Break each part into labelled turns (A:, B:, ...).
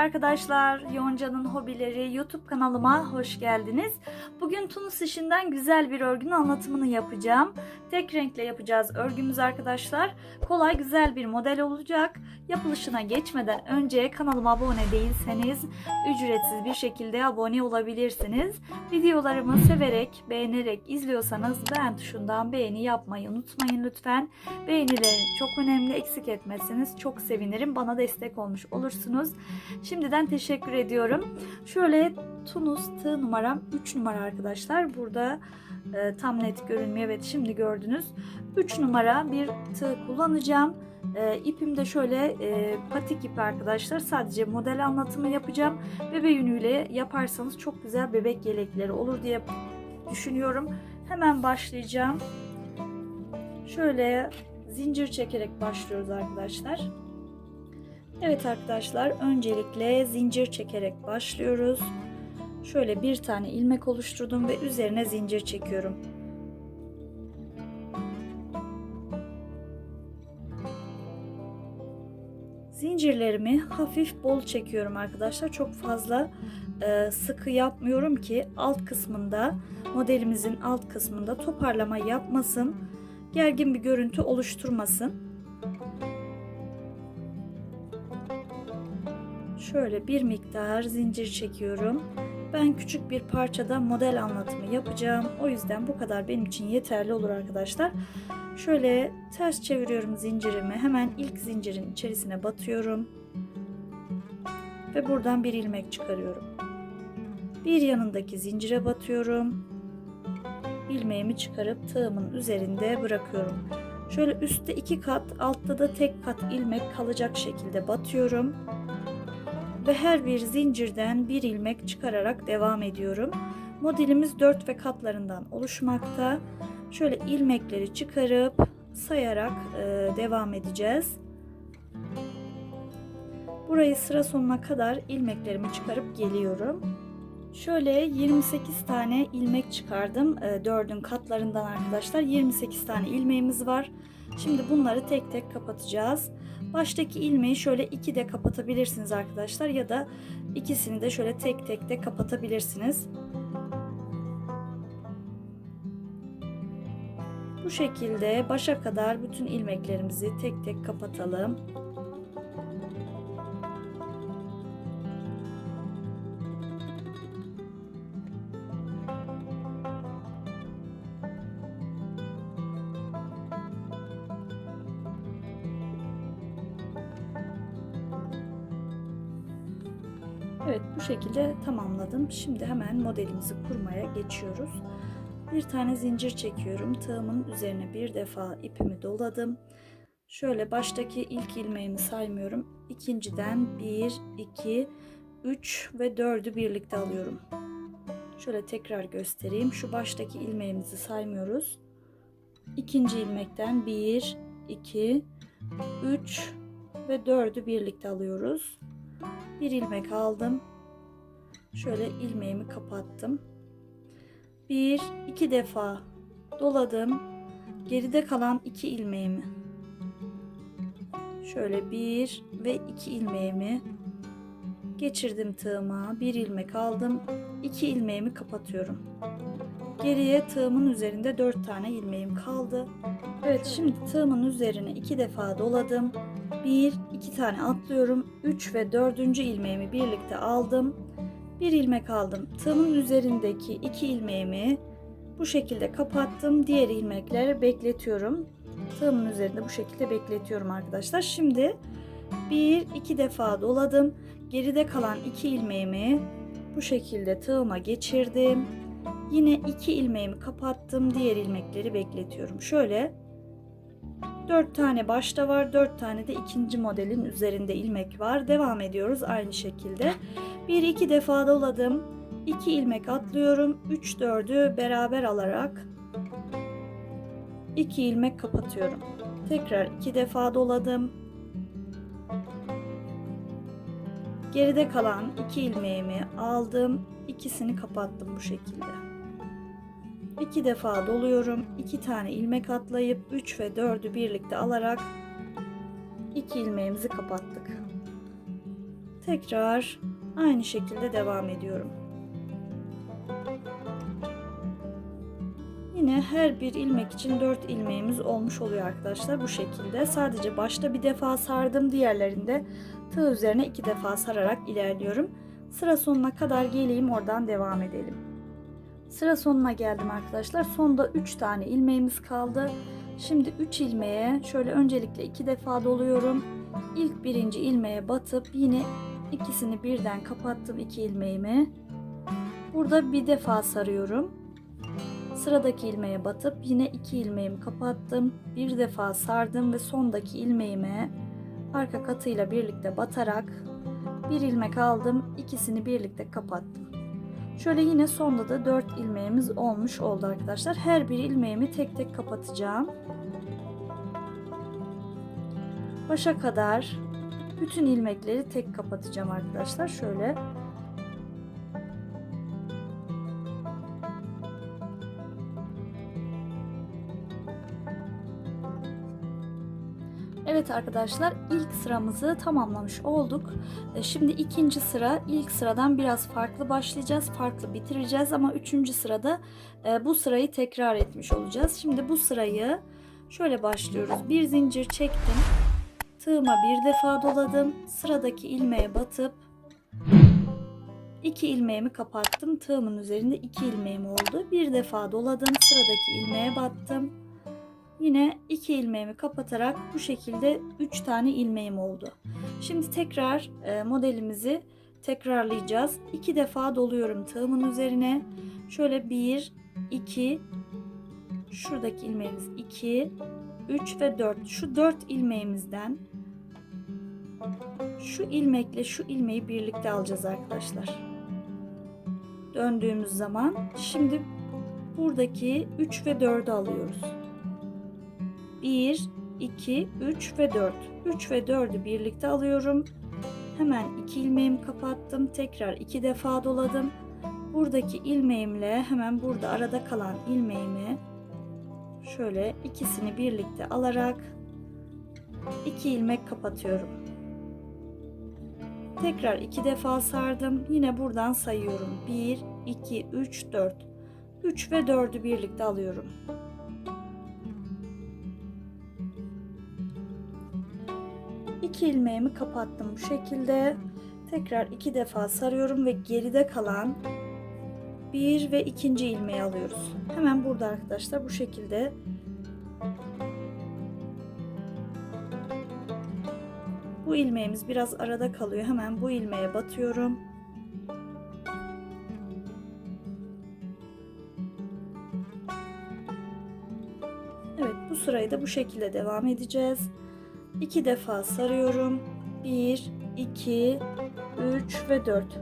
A: arkadaşlar. Yonca'nın hobileri YouTube kanalıma hoş geldiniz. Bugün Tunus işinden güzel bir örgünün anlatımını yapacağım. Tek renkle yapacağız örgümüz arkadaşlar. Kolay güzel bir model olacak. Yapılışına geçmeden önce kanalıma abone değilseniz ücretsiz bir şekilde abone olabilirsiniz. Videolarımı severek, beğenerek izliyorsanız beğen tuşundan beğeni yapmayı unutmayın lütfen. Beğenilerin çok önemli eksik etmezseniz çok sevinirim. Bana destek olmuş olursunuz. Şimdiden teşekkür ediyorum. Şöyle Tunus tığ numaram 3 numara arkadaşlar. Burada e, tam net görünmüyor. Evet şimdi gördünüz. 3 numara bir tığ kullanacağım. E, ipim de şöyle e, patik ipi arkadaşlar. Sadece model anlatımı yapacağım. Bebe yünüyle yaparsanız çok güzel bebek yelekleri olur diye düşünüyorum. Hemen başlayacağım. Şöyle zincir çekerek başlıyoruz arkadaşlar. Evet arkadaşlar öncelikle zincir çekerek başlıyoruz. Şöyle bir tane ilmek oluşturdum ve üzerine zincir çekiyorum. Zincirlerimi hafif bol çekiyorum arkadaşlar. Çok fazla e, sıkı yapmıyorum ki alt kısmında modelimizin alt kısmında toparlama yapmasın. Gergin bir görüntü oluşturmasın. Şöyle bir miktar zincir çekiyorum. Ben küçük bir parçada model anlatımı yapacağım. O yüzden bu kadar benim için yeterli olur arkadaşlar. Şöyle ters çeviriyorum zincirimi. Hemen ilk zincirin içerisine batıyorum. Ve buradan bir ilmek çıkarıyorum. Bir yanındaki zincire batıyorum. İlmeğimi çıkarıp tığımın üzerinde bırakıyorum. Şöyle üstte iki kat, altta da tek kat ilmek kalacak şekilde batıyorum ve her bir zincirden bir ilmek çıkararak devam ediyorum. Modelimiz dört ve katlarından oluşmakta. Şöyle ilmekleri çıkarıp sayarak e, devam edeceğiz. Burayı sıra sonuna kadar ilmeklerimi çıkarıp geliyorum. Şöyle 28 tane ilmek çıkardım. E, dördün katlarından arkadaşlar. 28 tane ilmeğimiz var. Şimdi bunları tek tek kapatacağız. Baştaki ilmeği şöyle iki de kapatabilirsiniz arkadaşlar ya da ikisini de şöyle tek tek de kapatabilirsiniz. Bu şekilde başa kadar bütün ilmeklerimizi tek tek kapatalım. Şekilde tamamladım. Şimdi hemen modelimizi kurmaya geçiyoruz. Bir tane zincir çekiyorum. Tığımın üzerine bir defa ipimi doladım. Şöyle baştaki ilk ilmeğimi saymıyorum. İkinciden 1, 2, 3 ve 4'ü birlikte alıyorum. Şöyle tekrar göstereyim. Şu baştaki ilmeğimizi saymıyoruz. İkinci ilmekten 1, 2, 3 ve 4'ü birlikte alıyoruz bir ilmek aldım. Şöyle ilmeğimi kapattım. Bir, iki defa doladım. Geride kalan iki ilmeğimi. Şöyle bir ve iki ilmeğimi geçirdim tığıma. Bir ilmek aldım. iki ilmeğimi kapatıyorum. Geriye tığımın üzerinde dört tane ilmeğim kaldı. Evet şimdi tığımın üzerine iki defa doladım. 1, 2 tane atlıyorum. 3 ve 4. ilmeğimi birlikte aldım. Bir ilmek aldım. Tığımın üzerindeki iki ilmeğimi bu şekilde kapattım. Diğer ilmekleri bekletiyorum. Tığımın üzerinde bu şekilde bekletiyorum arkadaşlar. Şimdi bir iki defa doladım. Geride kalan iki ilmeğimi bu şekilde tığıma geçirdim. Yine iki ilmeğimi kapattım. Diğer ilmekleri bekletiyorum. Şöyle 4 tane başta var. 4 tane de ikinci modelin üzerinde ilmek var. Devam ediyoruz aynı şekilde. 1 2 defa doladım. 2 ilmek atlıyorum. 3 4'ü beraber alarak 2 ilmek kapatıyorum. Tekrar 2 defa doladım. Geride kalan 2 ilmeğimi aldım. İkisini kapattım bu şekilde. İki defa doluyorum. iki tane ilmek atlayıp 3 ve 4'ü birlikte alarak iki ilmeğimizi kapattık. Tekrar aynı şekilde devam ediyorum. Yine her bir ilmek için 4 ilmeğimiz olmuş oluyor arkadaşlar bu şekilde. Sadece başta bir defa sardım. Diğerlerinde tığ üzerine iki defa sararak ilerliyorum. Sıra sonuna kadar geleyim oradan devam edelim. Sıra sonuna geldim arkadaşlar. Sonda 3 tane ilmeğimiz kaldı. Şimdi 3 ilmeğe şöyle öncelikle iki defa doluyorum. İlk birinci ilmeğe batıp yine ikisini birden kapattım iki ilmeğimi. Burada bir defa sarıyorum. Sıradaki ilmeğe batıp yine iki ilmeğimi kapattım. Bir defa sardım ve sondaki ilmeğime arka katıyla birlikte batarak bir ilmek aldım. ikisini birlikte kapattım. Şöyle yine sonda da 4 ilmeğimiz olmuş oldu arkadaşlar. Her bir ilmeğimi tek tek kapatacağım. Başa kadar bütün ilmekleri tek kapatacağım arkadaşlar. Şöyle Evet arkadaşlar ilk sıramızı tamamlamış olduk. E, Şimdi ikinci sıra ilk sıradan biraz farklı başlayacağız. Farklı bitireceğiz ama üçüncü sırada e, bu sırayı tekrar etmiş olacağız. Şimdi bu sırayı şöyle başlıyoruz. Bir zincir çektim. Tığıma bir defa doladım. Sıradaki ilmeğe batıp iki ilmeğimi kapattım. Tığımın üzerinde iki ilmeğim oldu. Bir defa doladım. Sıradaki ilmeğe battım. Yine iki ilmeğimi kapatarak bu şekilde 3 tane ilmeğim oldu. Şimdi tekrar e, modelimizi tekrarlayacağız. İki defa doluyorum tığımın üzerine. Şöyle 1, 2, şuradaki ilmeğimiz 2, 3 ve 4. Şu 4 ilmeğimizden şu ilmekle şu ilmeği birlikte alacağız arkadaşlar. Döndüğümüz zaman şimdi buradaki 3 ve 4'ü alıyoruz. 1, 2, 3 ve 4. 3 ve 4'ü birlikte alıyorum. Hemen 2 ilmeğimi kapattım. Tekrar 2 defa doladım. Buradaki ilmeğimle hemen burada arada kalan ilmeğimi şöyle ikisini birlikte alarak 2 ilmek kapatıyorum. Tekrar 2 defa sardım. Yine buradan sayıyorum. 1, 2, 3, 4. 3 ve 4'ü birlikte alıyorum. İki ilmeğimi kapattım bu şekilde. Tekrar iki defa sarıyorum ve geride kalan bir ve ikinci ilmeği alıyoruz. Hemen burada arkadaşlar bu şekilde bu ilmeğimiz biraz arada kalıyor. Hemen bu ilmeğe batıyorum. Evet bu sırayı da bu şekilde devam edeceğiz. İki defa sarıyorum. 1, 2, 3 ve 4.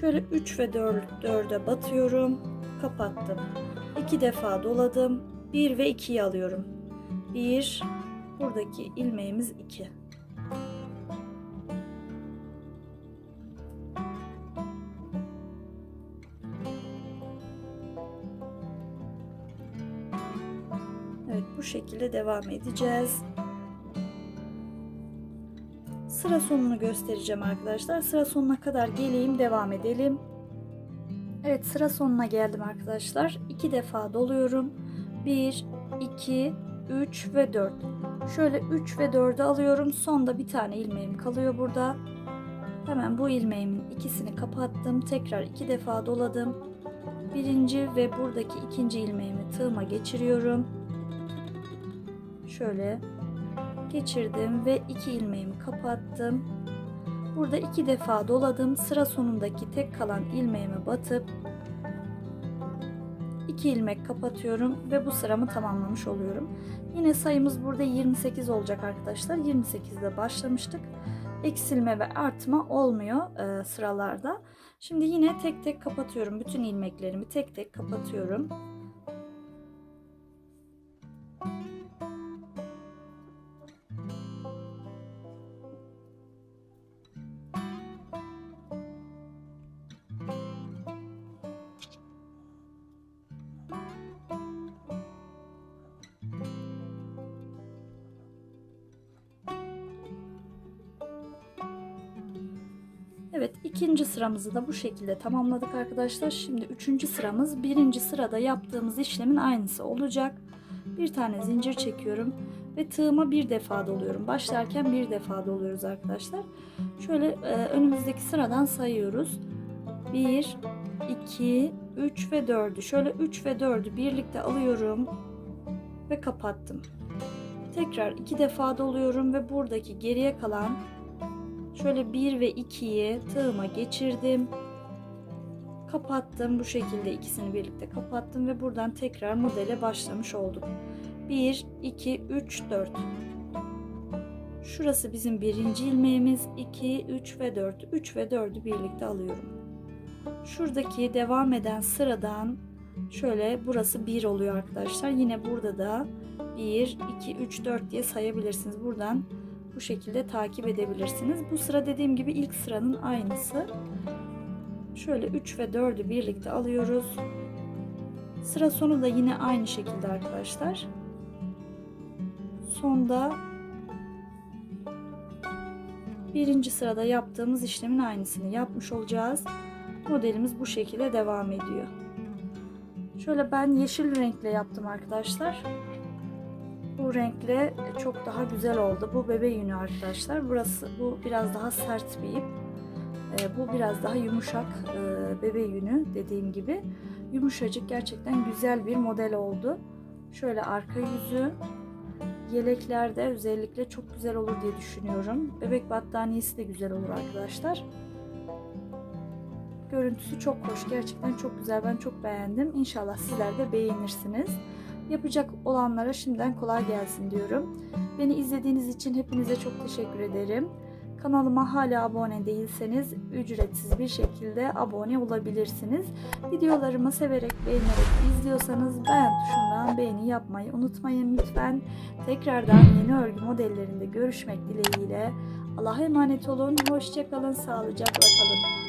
A: Şöyle 3 ve 4, 4'e batıyorum. Kapattım. 2 defa doladım. 1 ve 2'yi alıyorum. 1, buradaki ilmeğimiz 2. Evet bu şekilde devam edeceğiz. Sıra sonunu göstereceğim arkadaşlar. Sıra sonuna kadar geleyim devam edelim. Evet sıra sonuna geldim arkadaşlar. İki defa doluyorum. 1, 2, 3 ve 4. Şöyle 3 ve 4'ü alıyorum. Sonda bir tane ilmeğim kalıyor burada. Hemen bu ilmeğimin ikisini kapattım. Tekrar iki defa doladım. Birinci ve buradaki ikinci ilmeğimi tığıma geçiriyorum. Şöyle geçirdim ve iki ilmeğimi kapattım. Burada iki defa doladım. Sıra sonundaki tek kalan ilmeğime batıp iki ilmek kapatıyorum ve bu sıramı tamamlamış oluyorum. Yine sayımız burada 28 olacak arkadaşlar. 28'de başlamıştık. Eksilme ve artma olmuyor e, sıralarda. Şimdi yine tek tek kapatıyorum. Bütün ilmeklerimi tek tek kapatıyorum. Evet ikinci sıramızı da bu şekilde tamamladık arkadaşlar. Şimdi üçüncü sıramız birinci sırada yaptığımız işlemin aynısı olacak. Bir tane zincir çekiyorum ve tığıma bir defa doluyorum. Başlarken bir defa doluyoruz arkadaşlar. Şöyle e, önümüzdeki sıradan sayıyoruz. 1, 2, 3 ve 4'ü. Şöyle 3 ve 4'ü birlikte alıyorum ve kapattım. Tekrar iki defa doluyorum ve buradaki geriye kalan şöyle 1 ve 2'yi tığıma geçirdim. Kapattım. Bu şekilde ikisini birlikte kapattım ve buradan tekrar modele başlamış olduk. 1, 2, 3, 4. Şurası bizim birinci ilmeğimiz. 2, 3 ve 4. 3 ve 4'ü birlikte alıyorum. Şuradaki devam eden sıradan şöyle burası 1 oluyor arkadaşlar. Yine burada da 1, 2, 3, 4 diye sayabilirsiniz. Buradan bu şekilde takip edebilirsiniz. Bu sıra dediğim gibi ilk sıranın aynısı. Şöyle 3 ve 4'ü birlikte alıyoruz. Sıra sonu da yine aynı şekilde arkadaşlar. Sonda birinci sırada yaptığımız işlemin aynısını yapmış olacağız. Modelimiz bu şekilde devam ediyor. Şöyle ben yeşil renkle yaptım arkadaşlar. Bu renkle çok daha güzel oldu. Bu bebe yünü arkadaşlar. Burası bu biraz daha sert bir ip. Ee, bu biraz daha yumuşak e, bebe yünü dediğim gibi. Yumuşacık gerçekten güzel bir model oldu. Şöyle arka yüzü yeleklerde özellikle çok güzel olur diye düşünüyorum. Bebek battaniyesi de güzel olur arkadaşlar. Görüntüsü çok hoş. Gerçekten çok güzel. Ben çok beğendim. İnşallah sizler de beğenirsiniz. Yapacak olanlara şimdiden kolay gelsin diyorum. Beni izlediğiniz için hepinize çok teşekkür ederim. Kanalıma hala abone değilseniz ücretsiz bir şekilde abone olabilirsiniz. Videolarımı severek beğenerek izliyorsanız beğen tuşundan beğeni yapmayı unutmayın lütfen. Tekrardan yeni örgü modellerinde görüşmek dileğiyle. Allah'a emanet olun. Hoşçakalın. Sağlıcakla kalın.